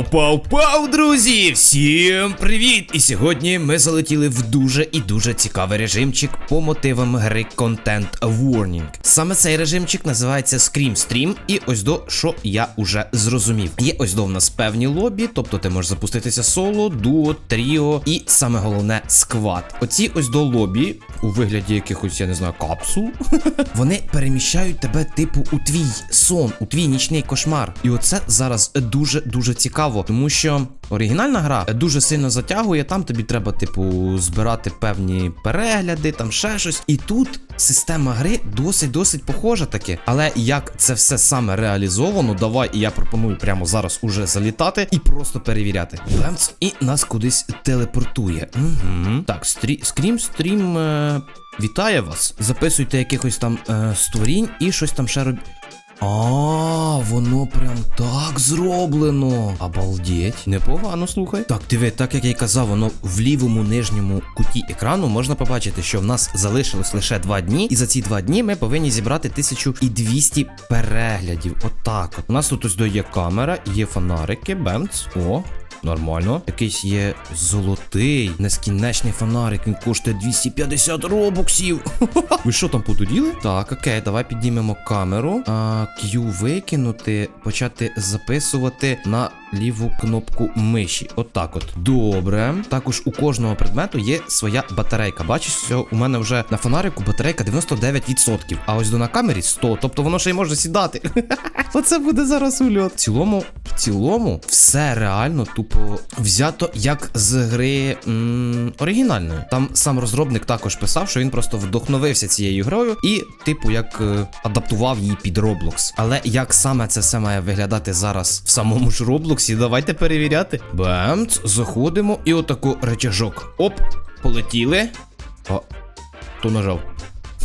Пау-пау-пау, друзі! Всім привіт! І сьогодні ми залетіли в дуже і дуже цікавий режимчик по мотивам гри Content Warning. Саме цей режимчик називається Scream Stream, і ось до що я уже зрозумів. Є ось до в нас певні лобі, тобто ти можеш запуститися соло, дуо, тріо і саме головне сквад. Оці ось до лобі у вигляді якихось, я не знаю, капсул. Вони переміщають тебе, типу, у твій сон, у твій нічний кошмар. І оце зараз дуже дуже цікаво, тому що оригінальна гра дуже сильно затягує. Там тобі треба, типу, збирати певні перегляди, там ще щось. І тут система гри досить досить похожа таки. Але як це все саме реалізовано, давай і я пропоную прямо зараз уже залітати і просто перевіряти. Бемц, і нас кудись телепортує. Угу. Так, стрі... скрім стрім. Е... Вітає вас. Записуйте якихось там е, створінь і щось там ще робіть. А, воно прям так зроблено. Обалдеть. Непогано, слухай. Так, диви, так як я й казав, воно в лівому нижньому куті екрану можна побачити, що в нас залишилось лише два дні, і за ці два дні ми повинні зібрати 1200 переглядів. Отак. От. У нас тут ось до є камера, є фонарики, бемц. О. Нормально. Якийсь є золотий, нескінченний фонарик. Він коштує 250 робоксів. Ви що там подуріли? Так, окей, давай піднімемо камеру. А, Q викинути, почати записувати на ліву кнопку миші. Отак от. Добре. Також у кожного предмету є своя батарейка. Бачиш, що у мене вже на фонарику батарейка 99%. А ось до на камері 100. Тобто воно ще й може сідати. Оце буде зараз ульот. В цілому, в цілому, все реально тупо взято як з гри м, оригінальної. Там сам розробник також писав, що він просто вдохновився цією грою і, типу, як е, адаптував її під Roblox. Але як саме це все має виглядати зараз в самому ж Роблоксі, давайте перевіряти. Бемц, заходимо і отаку речажок. Оп, полетіли. О, хто нажав?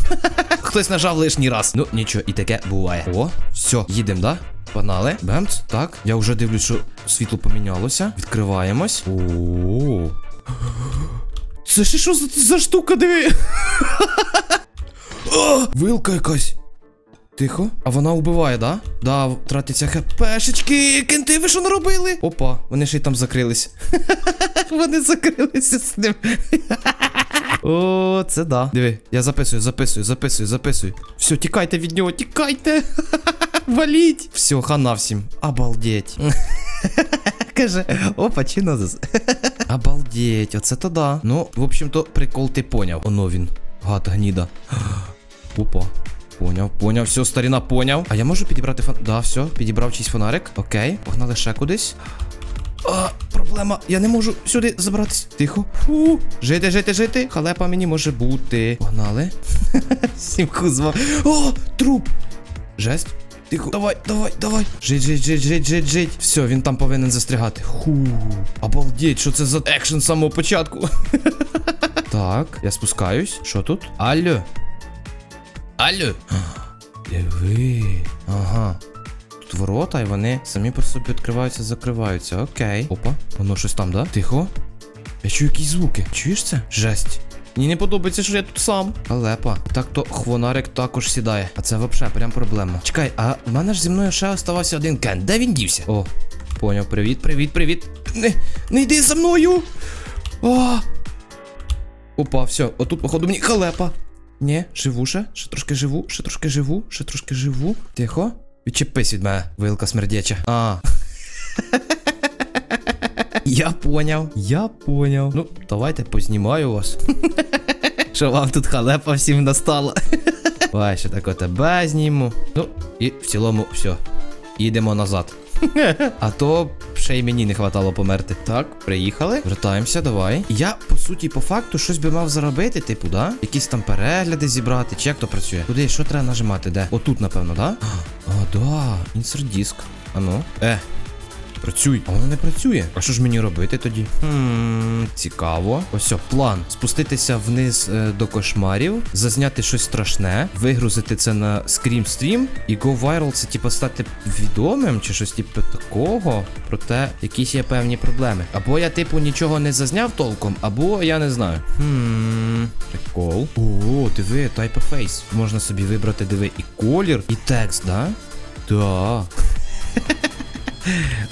Хтось нажав лишній раз. Ну, нічого, і таке буває. О, все, їдемо, да? Погнали. Бемц, так. Я вже дивлюсь, що світло помінялося. Відкриваємось. О. Це ще що за, за штука, диви? Вилка якась. Тихо. А вона вбиває, да? Да, тратиться хпшечки. Кенти, ви що наробили? Опа, вони ще й там закрились. Вони закрилися з ним. О, це да. Диви, я записую, записую, записую, записую. Все, тікайте від нього, тікайте. Валіть. Все, хана всім. Обалдеть. Каже, опа, чи назис. Обалдеть, оце то да. Ну, в общем-то, прикол ти поняв. Оно він. Гад гніда. Опа. Поняв, поняв, все, старіна, поняв. А я можу підібрати фон. Да, все, підібрав чийсь фонарик. Окей, погнали ще кудись. А, проблема, я не можу сюди забратись. Тихо. Фу. Жити, жити, жити. Халепа мені може бути. Погнали. Сім хузва. О, труп. Жесть. Тихо. Давай, давай, давай. Жить, жить, жить, жить, жить, жить. Все, він там повинен застрягати. Ху. Обалдеть, що це за екшен з самого початку. так, я спускаюсь. Що тут? Алло. Алло. Диви. Ага. Тут ворота, і вони самі по собі відкриваються, закриваються. Окей. Опа, воно щось там, да? Тихо. Я чую якісь звуки. Чуєш це? Жесть. Мені не подобається, що я тут сам. Халепа. Так то хвонарик також сідає. А це взагалі прям проблема. Чекай, а в мене ж зі мною ще оставався один кен. Де він дівся? О, поняв. Привіт, привіт, привіт. Не, не йди за мною. О! Опа, все, отут, походу, мені халепа. Ні, живу ще, ще трошки живу, ще трошки живу, ще трошки живу. Тихо. Відчепись від мене, вилка смердяча. А. Я поняв, я поняв. Ну, давайте познімаю вас. Що вам тут халепа всім настала. Давай, ще так тебе зніму. Ну, і в цілому все. Їдемо назад. А то ще й мені не хватало померти. Так, приїхали. Вертаємося, давай. Я, по суті, по факту, щось би мав заробити, типу, да? Якісь там перегляди зібрати, чи як то працює? Куди? Що треба нажимати? Де? Отут, напевно, да? А, да, інсерт диск. Ану. Е. Працюй. А воно не працює. А що ж мені робити тоді? Хм, цікаво. Ось план. Спуститися вниз е, до кошмарів, зазняти щось страшне, вигрузити це на Stream і go viral це типу стати відомим чи щось типу такого. Проте якісь є певні проблеми. Або я, типу, нічого не зазняв толком, або я не знаю. Хм, прикол. О, диви, Type of Face. Можна собі вибрати, диви, і колір, і текст, да? Да.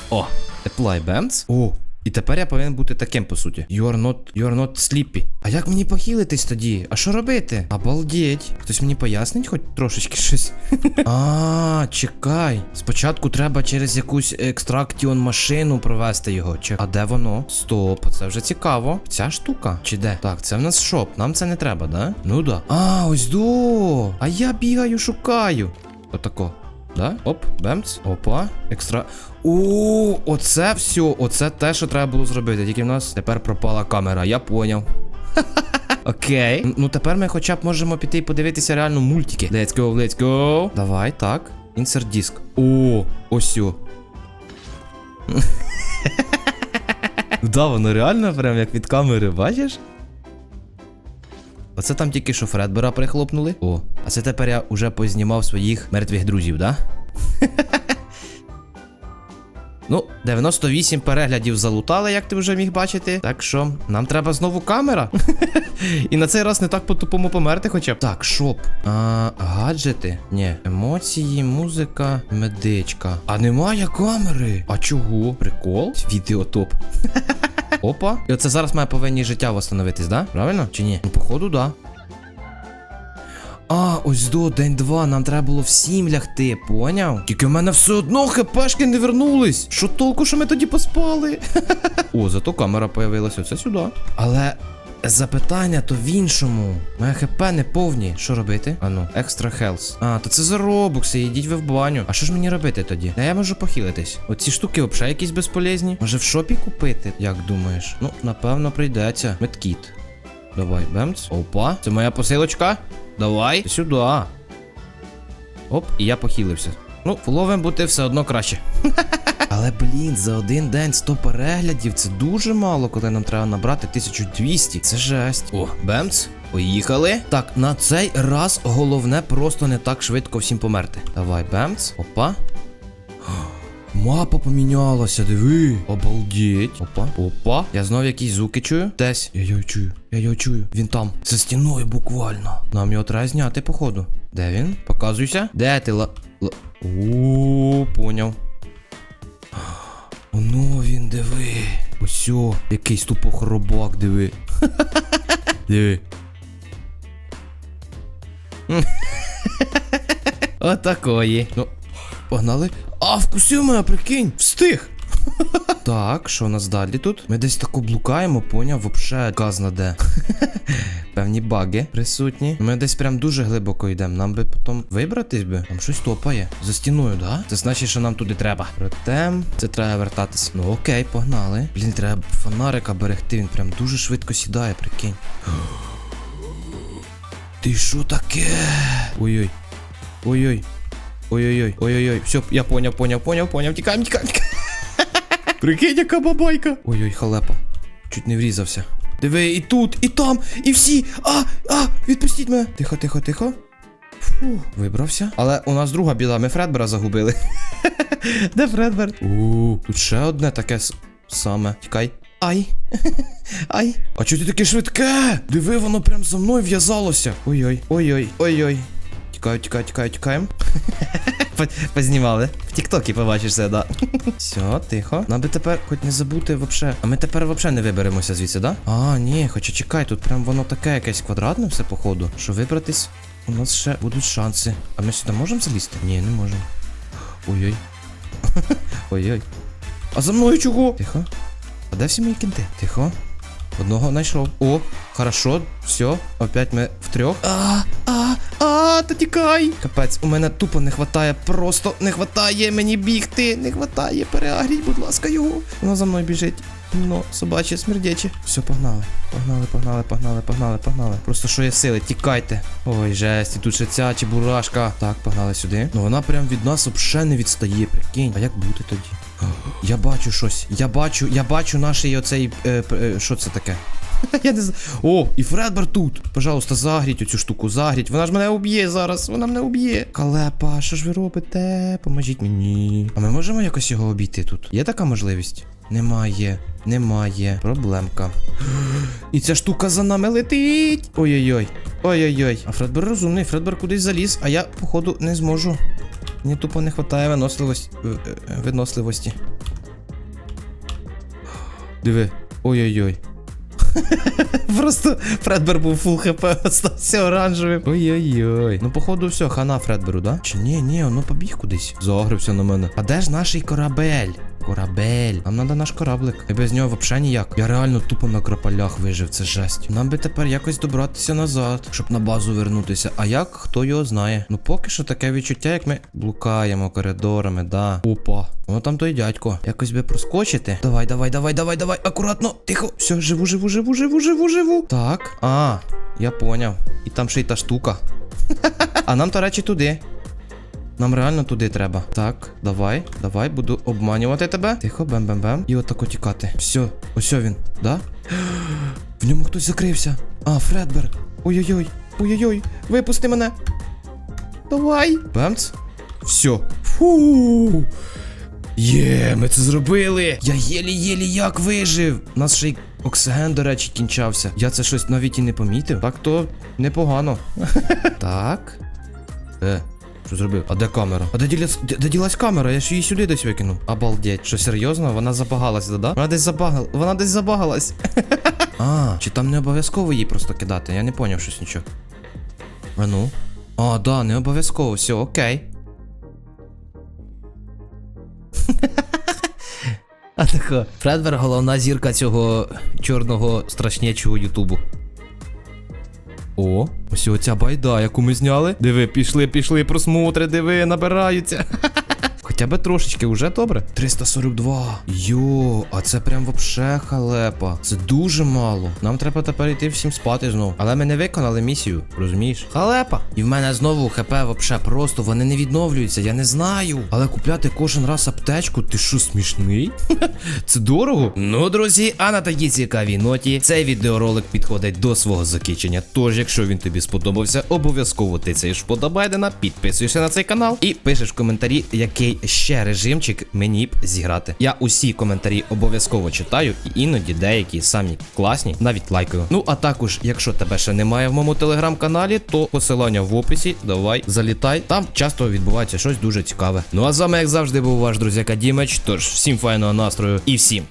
О, Apply Bands. О, і тепер я повинен бути таким, по суті. You are not, you are not sleepy. А як мені похилитись тоді? А що робити? Обалдеть. Хтось мені пояснить хоч трошечки щось? А, чекай. Спочатку треба через якусь екстрактіон машину провести його. Чи... А де воно? Стоп, це вже цікаво. Ця штука? Чи де? Так, це в нас шоп. Нам це не треба, да? Ну да. А, ось до. А я бігаю, шукаю. Отако. Да? Оп, бемц. Опа. Екстра. О, оце все. Оце те, що треба було зробити. Тільки в нас тепер пропала камера, я поняв. Окей. Ну тепер ми хоча б можемо піти і подивитися реально мультики. Let's go, let's go. Давай, так. Insert диск. О, ось. о. Да, воно реально прям як від камери, бачиш? Оце там тільки що Фредбера прихлопнули. О, а це тепер я уже познімав своїх мертвих друзів, да? Ну, 98 переглядів залутали, як ти вже міг бачити. Так що нам треба знову камера. І на цей раз не так по-тупому померти хоча б. Так, шоп. А, гаджети? Ні. Емоції, музика, медичка. А немає камери. А чого? Прикол? Відеотоп. Опа. І оце зараз має повинні життя восстановитись, да? Правильно? Чи ні? Ну, походу, да. А, ось до день два, нам треба було всім лягти, поняв? Тільки в мене все одно хпшки не вернулись. Що толку, що ми тоді поспали? О, зато камера появилася, оце сюди. Але запитання то в іншому. Моє хп не повні. Що робити? Ану, екстра хелс. А, то це за робокси, йдіть ви в баню. А що ж мені робити тоді? Та я можу похилитись. Оці штуки взагалі якісь безполезні. Може в шопі купити? Як думаєш? Ну, напевно, прийдеться. Медкіт. Давай, бемц. Опа, це моя посилочка. Давай. Сюди. Оп, і я похилився. Ну, фуловим бути все одно краще. Але блін, за один день 100 переглядів це дуже мало, коли нам треба набрати 1200. Це жесть. О, бемц. Поїхали. Так, на цей раз головне просто не так швидко всім померти. Давай, бемц. Опа. Мапа помінялася, диви. Обалдеть. Опа, опа. Я знов якісь звуки чую. Десь. Я його чую. Я його чую. Він там. За стіною буквально. Нам його треба зняти, походу. Де він? Показуйся. Де ти ла. ла... О, поняв. Оно він, диви. Ось, якийсь тупо хробак, диви. диви. Отакої. Ну, погнали. А, вкусив мене, прикинь, встиг. Так, що у нас далі тут? Ми десь тако блукаємо, поняв, вообще газ наде. Певні баги присутні. Ми десь прям дуже глибоко йдемо. Нам би потім вибратись би. Там щось топає. За стіною, да? Це значить, що нам туди треба. Проте, це треба вертатись. Ну окей, погнали. Блін, треба фонарика берегти, він прям дуже швидко сідає, прикинь. Ти що таке? Ой-ой. Ой-ой. Ой-ой-ой, ой-ой-ой. Все, я поняв, поняв, поняв, поняв. Тікаємо, тікаємо, тікаємо. Прикинь, яка бабайка. Ой-ой, халепа. Чуть не врізався. Диви, і тут, і там, і всі. А, а, відпустіть мене. Тихо, тихо, тихо. Фу, вибрався. Але у нас друга біда, ми Фредбера загубили. Де Фредбер? У, тут ще одне таке саме. Тікай. Ай. Ай. А чого ти таке швидке? Диви, воно прям за мною в'язалося. Ой-ой, ой-ой, ой-ой. Тікаю, тікаю, тікаю, тікаємо. Познімали. В Тіктокі побачиш все, да. Все, тихо. Нам би тепер хоч не забути вообще. А ми тепер вообще не виберемося звідси, да? А, ні, хоча чекай, тут прям воно таке якесь квадратне все походу. Що вибратись, у нас ще будуть шанси. А ми сюди можемо залізти? Ні, не можемо. Ой-ой. Ой-ой. А за мною чого? Тихо. А де всі мої кінти? Тихо. Одного знайшов. О, хорошо, все, опять ми втрьох. А, а, а, та тікай. Капець, у мене тупо не хватає, просто не хватає мені бігти. Не хватає, переагріть, будь ласка, його. Воно за мною біжить. Ну, собаче, смердяче. Все, погнали. Погнали, погнали, погнали, погнали, погнали. Просто що є сили, тікайте. Ой, жесть, і тут ще ця чебурашка. Так, погнали сюди. Ну вона прям від нас взагалі не відстає, прикинь. А як бути тоді? Я бачу щось. Я бачу, я бачу наш оцей. Е, е, що це таке? Я не знаю. О, і Фредбер тут. Пожалуйста, загріть оцю штуку, загріть. Вона ж мене уб'є зараз. Вона мене уб'є. Калепа, що ж ви робите? Поможіть мені. А ми можемо якось його обійти тут? Є така можливість? Немає. Немає. Проблемка. І ця штука за нами летить. Ой-ой-ой. Ой-ой-ой. А Фредбер розумний, Фредбер кудись заліз, а я, походу, не зможу. Мені тупо не вистачає виносливості. е, е, виносливості. Диви. Ой-ой-ой. Просто Фредбер був фул хп, остався оранжевим. Ой-ой-ой. Ну, походу, все, хана Фредберу, да? Чи ні, ні, ну побіг кудись. Загрився на мене. А де ж наш корабель? Корабель. Нам надо наш кораблик. І без нього взагалі ніяк. Я реально тупо на кропалях вижив, це жесть. Нам би тепер якось добратися назад, щоб на базу вернутися. А як, хто його знає. Ну поки що таке відчуття, як ми блукаємо коридорами, да. Опа. Воно там той дядько. Якось би проскочити. Давай, давай, давай, давай, давай. Акуратно. Тихо. Все, живу, живу, живу, живу, живу, живу. живу. Так. А, я поняв. І там ще й та штука. А нам, до речі, туди. Нам реально туди треба. Так, давай, давай, буду обманювати тебе. Тихо, бем-бем-бем. І отако тікати. Все, ось він, да? В ньому хтось закрився. А, Фредбер. Ой-ой-ой. Ой-ой-ой. Випусти мене. Давай. Бемц. Все. Фу. Є, ми це зробили. Я єлі-єлі як вижив. У нас ще й оксиген, до речі, кінчався. Я це щось навіть і не помітив. Так то непогано. так. Е, що зробив? А де камера? А де ділась, де, де ділась камера? Я ж її сюди десь викинув. Обалдеть. Що серйозно? Вона забагалась, да? Вона десь забагала. Вона десь забагалась. а, чи там не обов'язково її просто кидати? Я не поняв щось нічого. А ну. А, да, не обов'язково, все, окей. А тако. Фредвер головна зірка цього чорного страшнячого ютубу. О, ось оця байда, яку ми зняли. Диви, пішли, пішли просмотри, диви, набираються. Хоча б трошечки вже добре. 342. Йо, а це прям вообще халепа. Це дуже мало. Нам треба тепер йти всім спати знову. Але ми не виконали місію, розумієш? Халепа. І в мене знову ХП вообще просто, вони не відновлюються, я не знаю. Але купляти кожен раз аптечку, ти що смішний? Це дорого. Ну, друзі, а на такій цікавій ноті цей відеоролик підходить до свого закінчення. Тож, якщо він тобі сподобався, обов'язково тицяєш вподобайдена, підписуєшся на цей канал і пишеш в коментарі, який ще режимчик мені б зіграти. Я усі коментарі обов'язково читаю, і іноді деякі самі класні, навіть лайкаю. Ну а також, якщо тебе ще немає в моєму телеграм-каналі, то посилання в описі. Давай, залітай. Там часто відбувається щось дуже цікаве. Ну а з вами, як завжди, був ваш друзяка Дімеч. Тож всім файного настрою і всім